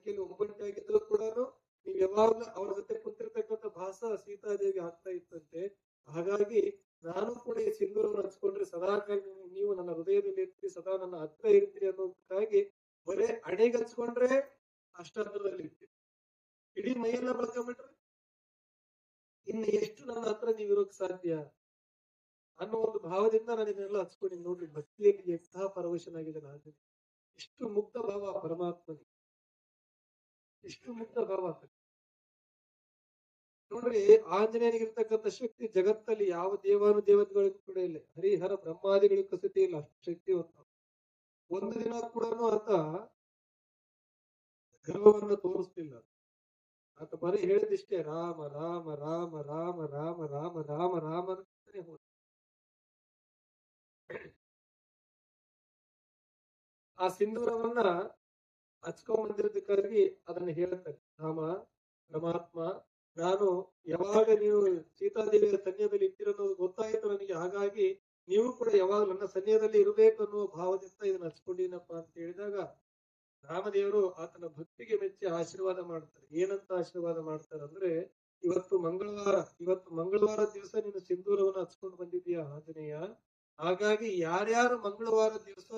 ಲಂಕೆಯಲ್ಲಿ ಒಬ್ಬಂಟಿಯಾಗಿದ್ರು ಕೂಡ ನೀವು ಯಾವಾಗ್ಲೂ ಅವ್ರ ಜೊತೆ ಕುಂತಿರ್ತಕ್ಕಂಥ ಭಾಸ ಸೀತಾದೇವಿ ಆಗ್ತಾ ಇತ್ತಂತೆ. ಹಾಗಾಗಿ ನಾನು ಕೂಡ ಈ ಸಿಂಧೂರವನ್ನು ಹಚ್ಕೊಂಡ್ರೆ ಸದಾ ನೀವು- ನನ್ನ ಹೃದಯದಲ್ಲಿ ಇರ್ತೀರಿ, ಸದಾ ನನ್ನ ಹತ್ರ ಇರ್ತೀರಿ ಅನ್ನೋದಕ್ಕಾಗಿ ಬರೇ ಅಣೆಗೆ ಹಚ್ಕೊಂಡ್ರೆ ಅಷ್ಟಾರ್ಥದಲ್ಲಿ ಇರ್ತೀರಿ. ಇಡೀ ಮೈಯೆಲ್ಲ ಬಳಕೊಂಡ್ಬಿಟ್ರೆ ಇನ್ನು ಎಷ್ಟು ನನ್ನ ಹತ್ರ ನೀವು ಇರೋಕ್ ಸಾಧ್ಯ ಅನ್ನೋ ಒಂದು ಭಾವದಿಂದ ನಾನು ಇದನ್ನೆಲ್ಲ ಹಚ್ಕೊಂಡು ನೋಡ್ರಿ ಭಕ್ತಿಯಲ್ಲಿ ಎಂತಹ ಪರವಶನಾಗಿದೆ ನಾನು ಎಷ್ಟು ಮುಕ್ತ ಭಾವ ಪರಮಾತ್ಮನಿಗೆ. ಎಷ್ಟು ಮುಕ್ತ ಭಾವ ಅಂತ ನೋಡ್ರಿ ಆಂಜನೇಯನಿಗೆ ಇರ್ತಕ್ಕಂಥ ಶಕ್ತಿ ಜಗತ್ತಲ್ಲಿ ಯಾವ ದೇವಾನು ದೇವತೆಗಳಿಗೂ ಕೂಡ ಇಲ್ಲ. ಹರಿಹರ ಬ್ರಹ್ಮಾದಿಗಳಿಗೂ ಕಸತಿ ಇಲ್ಲ. ಅಷ್ಟು ಶಕ್ತಿವಂತ. ಒಂದು ದಿನ ಕೂಡ ಆತ ಗರ್ವವನ್ನು ತೋರಿಸ್ತಿಲ್ಲ ಆತ ಬರೀ ಹೇಳಿದಿಷ್ಟೇ ರಾಮ ರಾಮ ರಾಮ ರಾಮ ರಾಮ ರಾಮ ರಾಮ ರಾಮ ಅಂತಾನೆ ಹೋದ. ಆ ಸಿಂಧೂರವನ್ನ ಹಚ್ಕೊಂಡ್ ಬಂದಿರೋದಕ್ಕಾಗಿ ಅದನ್ನ ಹೇಳ್ತಾರೆ ರಾಮ, ಪರಮಾತ್ಮ, ನಾನು ಯಾವಾಗ ನೀವು ಸೀತಾದೇವಿಯ ಸನ್ಯದಲ್ಲಿ ಅನ್ನೋದು ಗೊತ್ತಾಯ್ತು ನನಗೆ. ಹಾಗಾಗಿ ನೀವು ಕೂಡ ಯಾವಾಗ ನನ್ನ ಸನ್ಯದಲ್ಲಿ ಇರಬೇಕು ಅನ್ನುವ ಭಾವದಿಂದ ಇದನ್ನ ಹಚ್ಕೊಂಡಿನಪ್ಪ ಅಂತ ಹೇಳಿದಾಗ ರಾಮದೇವರು ಆತನ ಭಕ್ತಿಗೆ ಮೆಚ್ಚಿ ಆಶೀರ್ವಾದ ಮಾಡ್ತಾರೆ. ಏನಂತ ಆಶೀರ್ವಾದ ಮಾಡ್ತಾರೆ ಅಂದ್ರೆ, ಇವತ್ತು ಮಂಗಳವಾರ ಇವತ್ತು ಮಂಗಳವಾರ ದಿವಸ ನೀನು ಸಿಂಧೂರವನ್ನು ಹಚ್ಕೊಂಡು ಬಂದಿದ್ದೀಯಾ ಆಂಜನೇಯ? ಹಾಗಾಗಿ ಯಾರ್ಯಾರು ಮಂಗಳವಾರ ದಿವಸ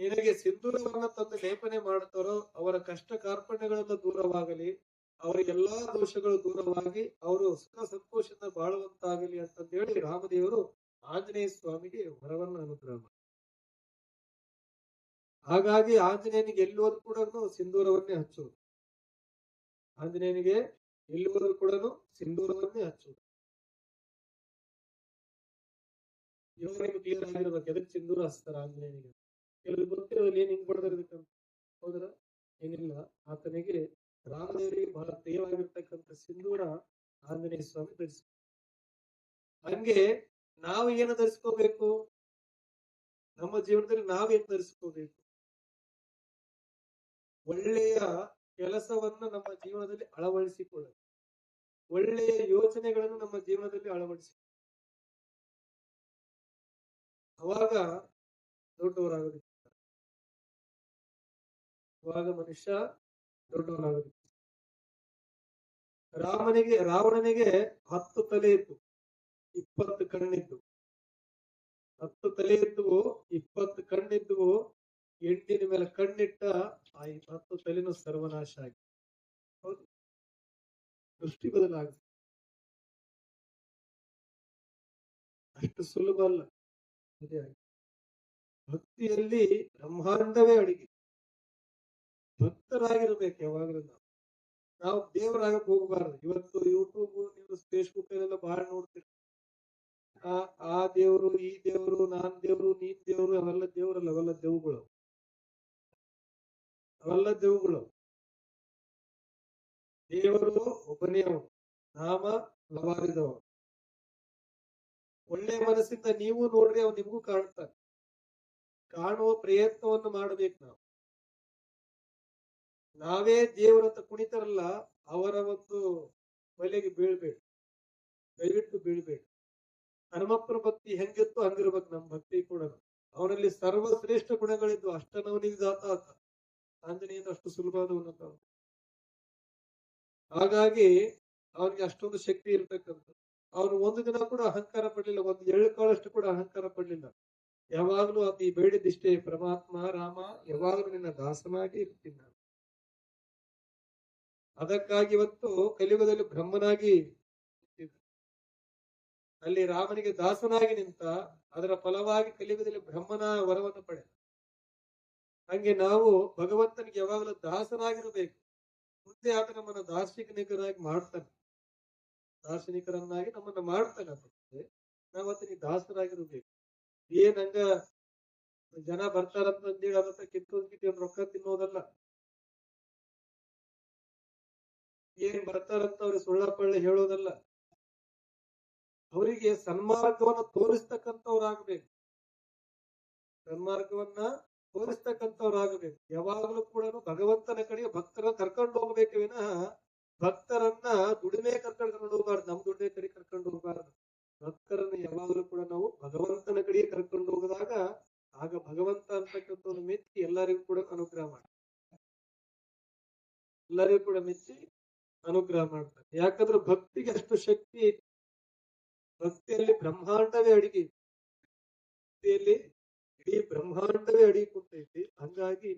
ನಿನಗೆ ಸಿಂಧೂರವನ್ನ ತಂದು ಲೇಪನೆ ಮಾಡುತ್ತಾರೋ, ಅವರ ಕಷ್ಟ ಕಾರ್ಪಣ್ಯಗಳನ್ನು ದೂರವಾಗಲಿ, ಅವರ ಎಲ್ಲಾ ದೋಷಗಳು ದೂರವಾಗಿ ಅವರು ಸುಖ ಸಂತೋಷದಿಂದ ಬಾಳುವಂತಾಗಲಿ ಅಂತಂದೇಳಿ ರಾಮದೇವರು ಆಂಜನೇಯ ಸ್ವಾಮಿಗೆ ವರವನ್ನು ಅನುಗ್ರಹ. ಹಾಗಾಗಿ ಆಂಜನೇಯನಿಗೆ ಎಲ್ಲಿ ಹೋದ್ರು ಕೂಡ ಸಿಂಧೂರವನ್ನೇ ಹಚ್ಚೋದು ಆಂಜನೇಯನಿಗೆ ಎಲ್ಲಿ ಹೋದ್ರು ಕೂಡ ಸಿಂಧೂರವನ್ನೇ ಹಚ್ಚೋದು ಇವಾಗ ಕ್ಲಿಯರ್ ಆಗಿರ್ಬೇಕು ಎದಕ್ಕೆ ಸಿಂಧೂರ ಹಚ್ತಾರೆ ಆಂಜನೇಯನಿಗೆ ಕೆಲವ್ರಿಗೆ ಗೊತ್ತಿರೋದಿಲ್ಲ ಏನ್ ಹಿಂಗ್ ಬಡದ್ರ ಇದಕ್ಕಂತ ಹೌದ್ರ ಏನಿಲ್ಲ. ಆತನಿಗೆ ರಾಮದೇವರಿಗೆ ಬಹಳ ಪ್ರಿಯವಾಗಿರ್ತಕ್ಕಂಥ ಸಿಂಧೂರ ಆಂಜನೇಯ ಸ್ವಾಮಿ ಧರಿಸ ಹಂಗೆ ನಾವು ಏನು ಧರಿಸ್ಕೋಬೇಕು? ನಮ್ಮ ಜೀವನದಲ್ಲಿ ನಾವೇನ್ ಧರಿಸ್ಕೋಬೇಕು? ಒಳ್ಳೆಯ ಕೆಲಸವನ್ನ ನಮ್ಮ ಜೀವನದಲ್ಲಿ ಅಳವಡಿಸಿಕೊಳ್ಳಬೇಕು. ಒಳ್ಳೆಯ ಯೋಚನೆಗಳನ್ನು ನಮ್ಮ ಜೀವನದಲ್ಲಿ ಅಳವಡಿಸಿ ಅವಾಗ ದೊಡ್ಡವರಾಗೋದಿಲ್ಲ ಅವಾಗ ಮನುಷ್ಯ ದೊಡ್ಡವನಾಗುತ್ತೆ ರಾಮನಿಗೆ, ರಾವಣನಿಗೆ ಹತ್ತು ತಲೆ ಇತ್ತು, ಇಪ್ಪತ್ತು ಕಣ್ಣಿದ್ದು ಹತ್ತು ತಲೆ ಇದ್ದುವು, ಇಪ್ಪತ್ತು ಕಣ್ಣಿದ್ದುವು ಎಂಟಿನ ಮೇಲೆ ಕಣ್ಣಿಟ್ಟ ಆ ಹತ್ತು ತಲೆನೂ ಸರ್ವನಾಶ ಆಗಿ. ಹೌದು. ದೃಷ್ಟಿ ಬದಲಾಗುತ್ತೆ ಅಷ್ಟು ಸುಲಭ ಅಲ್ಲ. ಭಕ್ತಿಯಲ್ಲಿ ಬ್ರಹ್ಮಾಂಡವೇ ಅಡಿಗೆ ಭಕ್ತರಾಗಿರ್ಬೇಕು ಯಾವಾಗಲೂ ನಾವು. ನಾವು ದೇವರಾಗಕ್ ಹೋಗಬಾರದು. ಇವತ್ತು ಯೂಟ್ಯೂಬ್ ನೀವು ಫೇಸ್ಬುಕ್ ಅಲ್ಲೆಲ್ಲ ಬಹಳ ನೋಡ್ತೀರಿ ಆ ಆ ದೇವರು, ಈ ದೇವರು, ನಾನ್ ದೇವರು, ನೀನ್ ದೇವರು, ಅವೆಲ್ಲ ದೇವರಲ್ಲ, ಅವೆಲ್ಲ ದೇವುಗಳು. ಅವೆಲ್ಲ ದೇವುಗಳು. ದೇವರು ಒಬ್ಬನೇ ಅವನು. ನಾಮ ಲವಾರಿದವ ಒಳ್ಳೆ ಮನಸ್ಸಿಂದ ನೀವು ನೋಡ್ರಿ ಅವ್ನು ನಿಮಗೂ ಕಾಣ್ತಾನೆ ಕಾಣುವ ಪ್ರಯತ್ನವನ್ನು ಮಾಡಬೇಕು ನಾವು. ನಾವೇ ದೇವರಂತ ಕುಣಿತಾರಲ್ಲ, ಅವರ ಒಂದು ಬಲೆಗೆ ಬೀಳ್ಬೇಡಿ ದಯವಿಟ್ಟು ಬೀಳ್ಬೇಡಿ ಹನುಮಪ್ಪನ ಭಕ್ತಿ ಹೆಂಗಿತ್ತು ಹಂಗಿರ್ಬೇಕು ನಮ್ಮ ಭಕ್ತಿ ಕೂಡ. ಅವನಲ್ಲಿ ಸರ್ವಶ್ರೇಷ್ಠ ಗುಣಗಳಿದ್ದು ಅಷ್ಟನವನಿಗೆ ದಾತ ಆತ. ಆಂಜನೇಯನ ಅಷ್ಟು ಸುಲಭವಾದವನಂತ ಅವನು. ಹಾಗಾಗಿ ಅವನಿಗೆ ಅಷ್ಟೊಂದು ಶಕ್ತಿ ಇರ್ತಕ್ಕಂಥ ಅವನು ಒಂದು ದಿನ ಕೂಡ ಅಹಂಕಾರ ಪಡಲಿಲ್ಲ, ಒಂದು ಎಳ್ಳು ಕಾಳಷ್ಟು ಕೂಡ ಅಹಂಕಾರ ಪಡ್ಲಿಲ್ಲ. ಯಾವಾಗ್ಲೂ ಆತ ಈ ಬೇಡಿದಿಷ್ಟೇ ಪರಮಾತ್ಮ, ರಾಮ, ಯಾವಾಗಲೂ ನಿನ್ನ ದಾಸನಾಗಿ ಇರ್ತೀನಿ ನಾನು. ಅದಕ್ಕಾಗಿ ಇವತ್ತು ಕಲಿಯುಗದಲ್ಲಿ ಬ್ರಹ್ಮನಾಗಿ ಅಲ್ಲಿ ರಾಮನಿಗೆ ದಾಸನಾಗಿ ನಿಂತ ಅದರ ಫಲವಾಗಿ ಕಲಿಯುಗದಲ್ಲಿ ಬ್ರಹ್ಮನ ವರವನ್ನು ಪಡೆ ಹಂಗೆ ನಾವು ಭಗವಂತನಿಗೆ ಯಾವಾಗಲೂ ದಾಸನಾಗಿರಬೇಕು. ಮುಂದೆ ಆತ ನಮ್ಮನ್ನ ದಾರ್ಶನಿಕರಾಗಿ ಮಾಡ್ತಾನೆ. ದಾರ್ಶನಿಕರನ್ನಾಗಿ ನಮ್ಮನ್ನ ಮಾಡ್ತಾನೆ ನಾವು ಆತನಿಗೆ ದಾಸರಾಗಿರಬೇಕು. ಏನ್ ಹಂಗ ಜನ ಬರ್ತಾರಂತ ಹೇಳಿ ಕಿತ್ತಿ ರೊಕ್ಕ ತಿನ್ನೋದಲ್ಲ. ಏನ್ ಬರ್ತಾರಂತ ಅವ್ರಿಗೆ ಸುಳ್ಳ ಪಳ್ಳ ಹೇಳೋದಲ್ಲ. ಅವರಿಗೆ ಸನ್ಮಾರ್ಗವನ್ನ ತೋರಿಸ್ತಕ್ಕಂಥವ್ರಾಗಬೇಕು. ಸನ್ಮಾರ್ಗವನ್ನ ತೋರಿಸ್ತಕ್ಕಂಥವ್ರಾಗಬೇಕು. ಯಾವಾಗಲೂ ಕೂಡ ಭಗವಂತನ ಕಡೆಗೆ ಭಕ್ತರ ಕರ್ಕೊಂಡು ಹೋಗ್ಬೇಕು ವಿನಃ ಭಕ್ತರನ್ನ ದುಡಿಮೆ ಕರ್ಕೊಂಡು ಕರ್ಕೊಂಡು ಹೋಗ್ಬಾರ್ದು. ನಮ್ ದುಡಿಮೆ ಕಡೆ ಕರ್ಕೊಂಡು ಹೋಗ್ಬಾರ್ದು. ಭಕ್ತರನ್ನ ಯಾವಾಗಲೂ ಕೂಡ ನಾವು ಭಗವಂತನ ಕಡೆಗೆ ಕರ್ಕೊಂಡು ಹೋಗದಾಗ ಆಗ ಭಗವಂತ ಅಂತಕ್ಕಂಥ ಮೆಚ್ಚಿ ಎಲ್ಲರಿಗೂ ಕೂಡ ಅನುಗ್ರಹ ಮಾಡಿ. ಎಲ್ಲರಿಗೂ ಕೂಡ ಮೆಚ್ಚಿ ಅನುಗ್ರಹ ಮಾಡ್ತಾರೆ ಯಾಕಂದ್ರೆ ಭಕ್ತಿಗೆ ಅಷ್ಟು ಶಕ್ತಿ ಭಕ್ತಿಯಲ್ಲಿ ಬ್ರಹ್ಮಾಂಡವೇ ಅಡಿಗೆ. ಭಕ್ತಿಯಲ್ಲಿ ಇಡೀ ಬ್ರಹ್ಮಾಂಡವೇ ಅಡಿಗೆ ಕುಂತೈತಿ ಹಂಗಾಗಿ